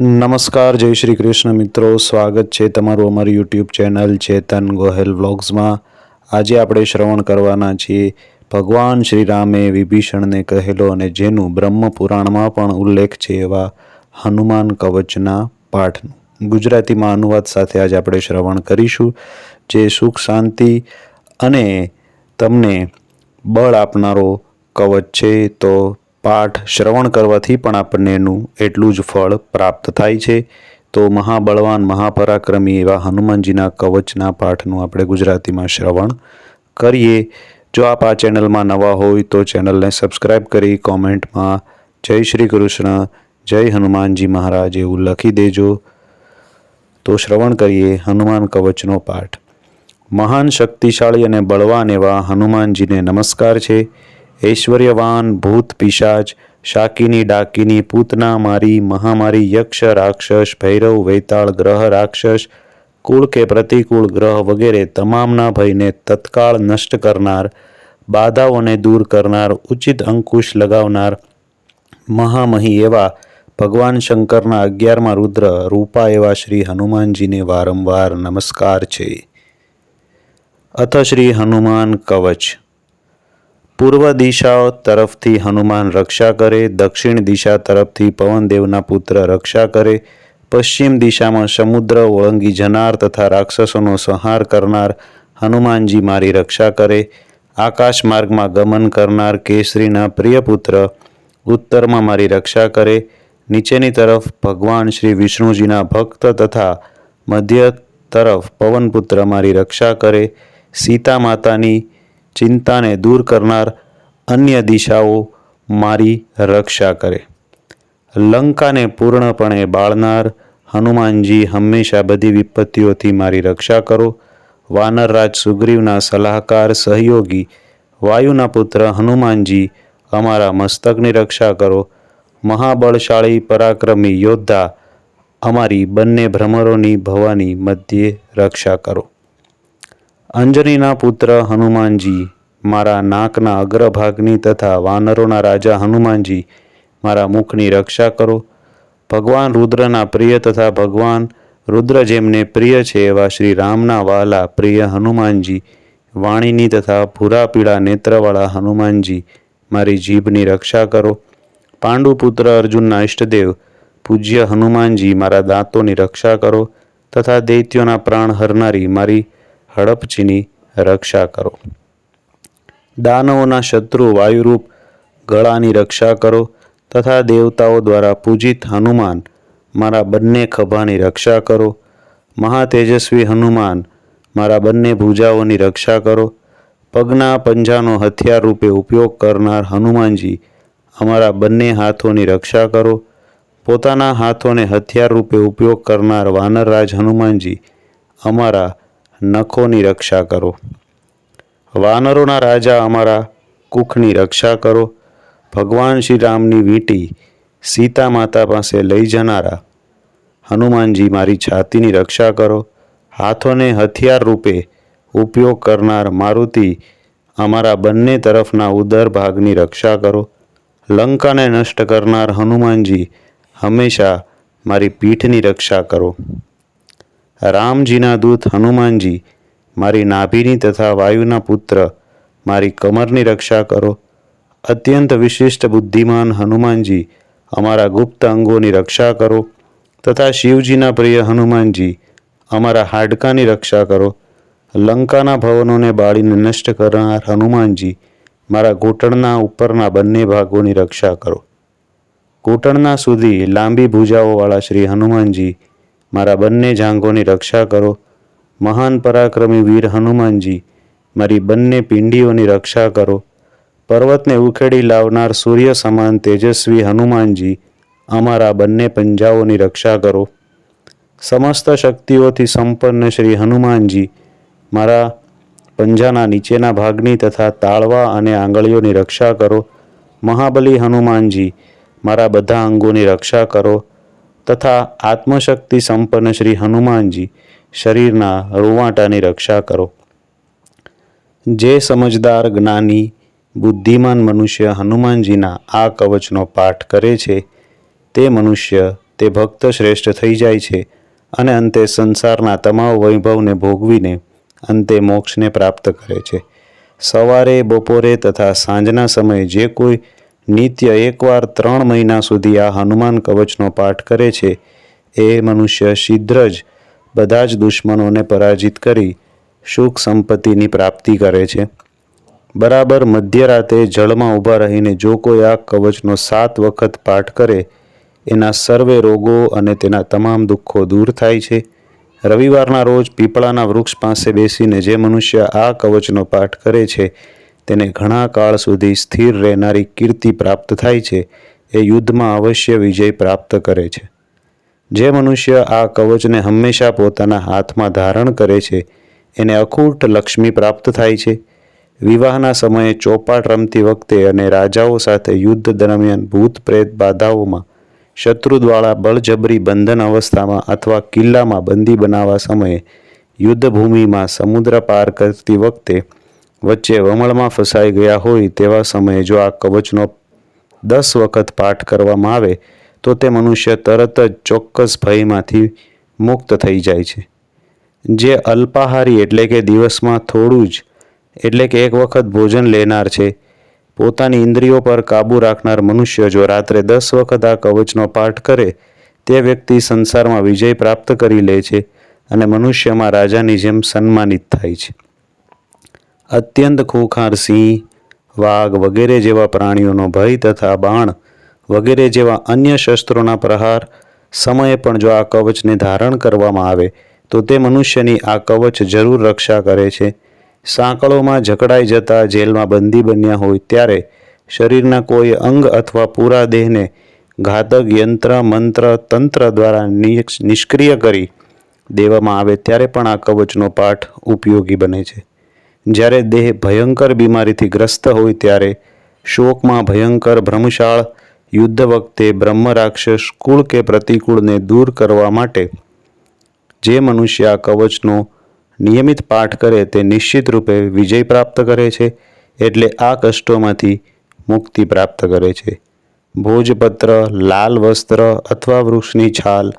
નમસ્કાર, જય શ્રી કૃષ્ણ મિત્રો. સ્વાગત છે તમારું અમારી યુટ્યુબ ચેનલ ચેતન ગોહેલ વ્લોગ્સમાં. આજે આપણે શ્રવણ કરવાના છીએ. ભગવાન શ્રી રામે વિભીષણને કહેલો અને જેનું બ્રહ્મ પુરાણમાં પણ ઉલ્લેખ છે એવા હનુમાન કવચના પાઠનું. ગુજરાતીમાં અનુવાદ સાથે આજે આપણે શ્રવણ કરીશું. જે સુખ, શાંતિ અને તમને બળ આપનારો કવચ છે, તો પાઠ શ્રવણ કરવાથી પણ આપણને એનું એટલું જ ફળ પ્રાપ્ત થાય છે. તો મહાબળવાન, મહાપરાક્રમી એવા હનુમાનજીના કવચના પાઠનું આપણે ગુજરાતીમાં શ્રવણ કરીએ. જો આપ આ ચેનલમાં નવા હોય તો ચેનલને સબસ્ક્રાઈબ કરી કોમેન્ટમાં જય શ્રી કૃષ્ણ, જય હનુમાનજી મહારાજ એવું લખી દેજો. તો શ્રવણ કરીએ હનુમાન કવચનો પાઠ. મહાન શક્તિશાળી અને બળવાન એવા હનુમાનજીને નમસ્કાર છે. ઐશ્વર્યવાન ભૂત પિશાચ, શાકીની ડાકીની પૂતના મારી મહામારી યક્ષ રાક્ષસ, ભૈરવ, વૈતાળ, ગ્રહ રાક્ષસ, કુળ કે પ્રતિકૂળ ગ્રહ વગેરે તમામના ભયને તત્કાળ નષ્ટ કરનાર, બાધાઓને દૂર કરનાર, ઉચિત અંકુશ લગાવનાર મહામહી એવા ભગવાન શંકરના અગિયારમાં રુદ્ર રૂપા એવા શ્રી હનુમાનજીને વારંવાર નમસ્કાર છે. અથ શ્રી હનુમાન કવચ પૂર્વ દિશા તરફથી હનુમાન રક્ષા કરે, દક્ષિણ દિશા તરફથી પવનદેવના પુત્ર રક્ષા કરે, પશ્ચિમ દિશામાં સમુદ્ર, ઓળંગી જનાર તથા રાક્ષસોનો સંહાર કરનાર હનુમાનજી મારી રક્ષા કરે આકાશ માર્ગમાં ગમન કરનાર કેસરીના પ્રિય પુત્ર ઉત્તરમાં મારી રક્ષા કરે, નીચેની તરફ ભગવાન શ્રી વિષ્ણુજીના ભક્ત તથા મધ્ય તરફ પવનપુત્ર મારી રક્ષા કરે, સીતા માતાની ચિંતાને દૂર કરનાર અન્ય દિશાઓ મારી રક્ષા કરે. લંકાને પૂર્ણપણે બાળનાર હનુમાનજી હંમેશા બધી વિપત્તિઓથી મારી રક્ષા કરો. વાનરરાજ સુગ્રીવના સલાહકાર, સહયોગી, વાયુના પુત્ર હનુમાનજી અમારા મસ્તકની રક્ષા કરો. મહાબળશાળી પરાક્રમી યોદ્ધા અમારી બંને ભ્રમરોની ભવાની મધ્યે રક્ષા કરો. અંજનીના પુત્ર હનુમાનજી, મારા નાકના અગ્રભાગની તથા વાનરોના રાજા હનુમાનજી, મારા મુખની રક્ષા કરો. ભગવાન રુદ્રના પ્રિય તથા ભગવાન રુદ્ર જેમને પ્રિય છે એવા શ્રી રામના વાલા પ્રિય હનુમાનજી, વાણીની તથા ભૂરા પીળા નેત્રવાળા હનુમાનજી, મારી જીભની રક્ષા કરો. પાંડુપુત્ર અર્જુનના ઇષ્ટદેવ પૂજ્ય હનુમાનજી, મારા દાંતોની રક્ષા કરો તથા દૈત્યોના પ્રાણ હરનારી મારી હડપચીની રક્ષા કરો. દાનવોના શત્રુ વાયુરૂપ ગળાની રક્ષા કરો તથા દેવતાઓ દ્વારા પૂજિત હનુમાન મારા બંને ખભાની રક્ષા કરો. મહાતેજસ્વી હનુમાન મારા બંને ભુજાઓની રક્ષા કરો. પગના પંજાનો હથિયાર રૂપે ઉપયોગ કરનાર હનુમાનજી અમારા બંને હાથોની રક્ષા કરો. પોતાના હાથોને હથિયાર રૂપે ઉપયોગ કરનાર વાનરરાજ હનુમાનજી અમારા નખોની રક્ષા કરો. વાનરોના રાજા અમારા કુખની રક્ષા કરો. ભગવાન શ્રી રામની વીંટી સીતા માતા પાસે લઈ જનારા. હનુમાનજી મારી છાતીની રક્ષા કરો. હાથોને હથિયાર રૂપે ઉપયોગ કરનાર મારુતિ અમારા બંને તરફના ઉદર ભાગની રક્ષા કરો. લંકાને નષ્ટ કરનાર હનુમાનજી હંમેશા મારી પીઠની રક્ષા કરો. રામજીના દૂત હનુમાનજી, મારી નાભીની તથા વાયુના પુત્ર, મારી કમરની રક્ષા કરો. અત્યંત વિશિષ્ટ બુદ્ધિમાન હનુમાનજી, અમારા ગુપ્ત અંગોની રક્ષા કરો તથા શિવજીના પ્રિય હનુમાનજી, અમારા હાડકાની રક્ષા કરો. લંકાના ભવનોને બાળીને નષ્ટ કરનાર હનુમાનજી, મારા ઘૂંટણના ઉપરના બંને ભાગોની રક્ષા કરો. ઘૂંટણના સુધી લાંબી ભુજાઓવાળા શ્રી હનુમાનજી મારા બંને જાંઘોની રક્ષા કરો. મહાન પરાક્રમી વીર હનુમાનજી, મારી બંને પિંડીઓની રક્ષા કરો. પર્વતને ઉખેડી લાવનાર સૂર્ય સમાન તેજસ્વી હનુમાનજી, અમારા બંને પંજાઓની રક્ષા કરો. સમસ્ત શક્તિઓથી સંપન્ન શ્રી હનુમાનજી, મારા પંજાના નીચેના ભાગની તથા તાળવા અને આંગળીઓની રક્ષા કરો. મહાબલી હનુમાનજી, મારા બધા અંગોની રક્ષા કરો. તથા આત્મશક્તિ સંપન્ન શ્રી હનુમાનજી શરીરના રૂવાંટાની રક્ષા કરો. જે સમજદાર, જ્ઞાની, બુદ્ધિમાન મનુષ્ય હનુમાનજીના આ કવચનો પાઠ કરે છે, તે મનુષ્ય, તે ભક્ત શ્રેષ્ઠ થઈ જાય છે અને અંતે સંસારના તમામ વૈભવને ભોગવીને અંતે મોક્ષને પ્રાપ્ત કરે છે. સવારે, બપોરે તથા સાંજના સમયે જે કોઈ નિત્ય એકવાર ત્રણ મહિના સુધી આ હનુમાન કવચનો પાઠ કરે છે, એ મનુષ્ય શીઘ્ર જ બધા જ દુશ્મનોને પરાજિત કરી સુખ સંપત્તિની પ્રાપ્તિ કરે છે. બરાબર મધ્યરાતે જળમાં ઊભા રહીને જો કોઈ આ કવચનો સાત વખત પાઠ કરે, એના સર્વે રોગો અને તેના તમામ દુઃખો દૂર થાય છે. રવિવારના રોજ પીપળાના વૃક્ષ પાસે બેસીને જે મનુષ્ય આ કવચનો પાઠ કરે છે તેને ઘણા કાળ સુધી સ્થિર રહેનારી કીર્તિ પ્રાપ્ત થાય છે, એ યુદ્ધમાં અવશ્ય વિજય પ્રાપ્ત કરે છે. જે મનુષ્ય આ કવચને હંમેશા પોતાના હાથમાં ધારણ કરે છે, એને અખૂટ લક્ષ્મી પ્રાપ્ત થાય છે. વિવાહના સમયે ચોપાટ રમતી વખતે અને રાજાઓ સાથે યુદ્ધ દરમિયાન ભૂત પ્રેત બાધાઓમાં શત્રુ દ્વારા બળજબરી બંધન અવસ્થામાં અથવા કિલ્લામાં બંદી બનાવવા સમયે યુદ્ધભૂમિમાં સમુદ્ર પાર કરતી વખતે વચ્ચે વમળમાં ફસાઈ ગયા હોય તેવા સમયે જો આ કવચનો દસ વખત પાઠ કરવામાં આવે, તો તે મનુષ્ય તરત જ ચોક્કસ ભયમાંથી મુક્ત થઈ જાય છે. જે અલ્પાહારી એટલે કે દિવસમાં થોડું જ, એટલે કે એક વખત ભોજન લેનાર છે, પોતાની ઇન્દ્રિયો પર કાબૂ રાખનાર મનુષ્ય જો રાત્રે દસ વખત આ કવચનો પાઠ કરે, તે વ્યક્તિ સંસારમાં વિજય પ્રાપ્ત કરી લે છે અને મનુષ્યમાં રાજાની જેમ સન્માનિત થાય છે. અત્યંત ખૂંખાર સિંહ, વાઘ વગેરે જેવા પ્રાણીઓનો ભય તથા બાણ વગેરે જેવા અન્ય શસ્ત્રોના પ્રહાર સમયે પણ જો આ કવચને ધારણ કરવામાં આવે, તો તે મનુષ્યની આ કવચ જરૂર રક્ષા કરે છે. સાંકળોમાં જકડાઈ જતા જેલમાં બંદી બન્યા હોય ત્યારે શરીરના કોઈ અંગ અથવા પૂરા દેહને ઘાતક યંત્ર, મંત્ર, તંત્ર દ્વારા નિષ્ક્રિય કરી દેવામાં આવે, ત્યારે પણ આ કવચનો પાઠ ઉપયોગી બને છે. જ્યારે દેહ ભયંકર બીમારીથી ગ્રસ્ત હોય ત્યારે શોકમાં ભયંકર ભ્રમશાળ યુદ્ધ વખતે બ્રહ્મ રાક્ષસ કુળ કે પ્રતિકૂળને દૂર કરવા માટે જે મનુષ્ય આ કવચનો નિયમિત પાઠ કરે તે નિશ્ચિત રૂપે વિજય પ્રાપ્ત કરે છે, એટલે આ કષ્ટોમાંથી મુક્તિ પ્રાપ્ત કરે છે. ભોજપત્ર, લાલ વસ્ત્ર અથવા વૃક્ષની છાલ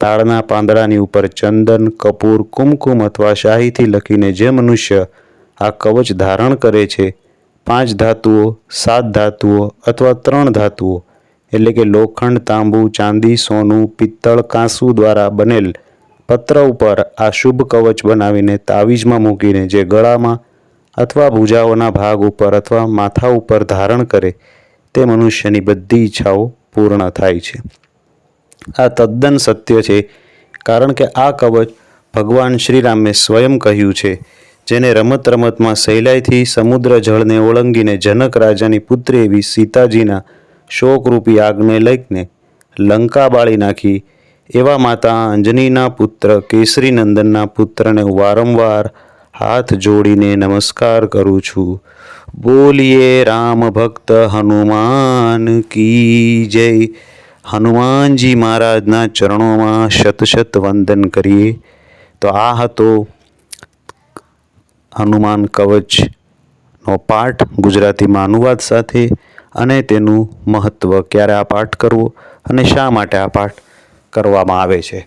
તાળના પાંદડાની ઉપર ચંદન, કપૂર, કુમકુમ અથવા શાહીથી લખીને જે મનુષ્ય આ કવચ ધારણ કરે છે. પાંચ ધાતુઓ, સાત ધાતુઓ અથવા ત્રણ ધાતુઓ, એટલે કે લોખંડ, તાંબુ, ચાંદી, સોનું, પિત્તળ, કાંસુ દ્વારા બનેલ પત્ર ઉપર આ શુભ કવચ બનાવીને તાવીજમાં મૂકીને જે ગળામાં અથવા ભુજાઓના ભાગ ઉપર અથવા માથા ઉપર ધારણ કરે તે મનુષ્યની બધી ઈચ્છાઓ પૂર્ણ થાય છે. આ તદ્દન સત્ય છે, કારણ કે આ કવચ ભગવાન શ્રીરામે સ્વયં કહ્યું છે જેને રમત રમતમાં સહેલાઈથી સમુદ્ર જળને ઓળંગીને જનક રાજાની પુત્રી એવી સીતાજીના શોકરૂપી આગને લઈને લંકા બાળી નાખી. એવા માતા અંજનીના પુત્ર કેસરી નંદનના પુત્રને વારંવાર હાથ જોડીને નમસ્કાર કરું છું. બોલીએ રામ ભક્ત હનુમાન કી જય. હનુમાનજી મહારાજના ચરણોમાં શત શત વંદન કરીએ. તો આ હતો હનુમાન કવચનો પાઠ ગુજરાતીમાં અનુવાદ સાથે અને તેનું મહત્ત્વ ક્યારે આ પાઠ કરવો અને શા માટે આ પાઠ કરવામાં આવે છે.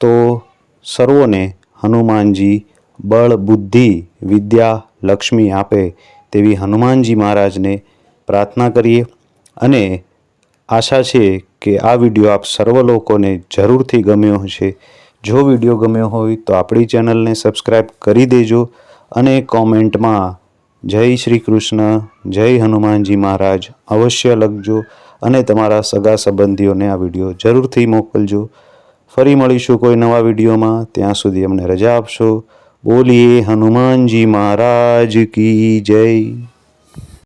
તો સર્વોને હનુમાનજી બળ, બુદ્ધિ, વિદ્યા, લક્ષ્મી આપે તેવી હનુમાનજી મહારાજને પ્રાર્થના કરીએ અને આશા છે કે આ વીડિયો આપ સર્વ લોકોને જરૂરથી ગમ્યો હશે. જો વીડિયો ગમ્યો હોય તો આપણી ચેનલને સબસ્ક્રાઈબ કરી દેજો અને કોમેન્ટમાં, જય શ્રી કૃષ્ણ, જય હનુમાનજી મહારાજ, અવશ્ય લખજો અને તમારા સગા સંબંધીઓને આ વીડિયો જરૂરથી મોકલજો. ફરી મળીશું કોઈ નવા વિડીયોમાં. ત્યાં સુધી અમને રજા આપશો. બોલીએ હનુમાનજી મહારાજ કી જય.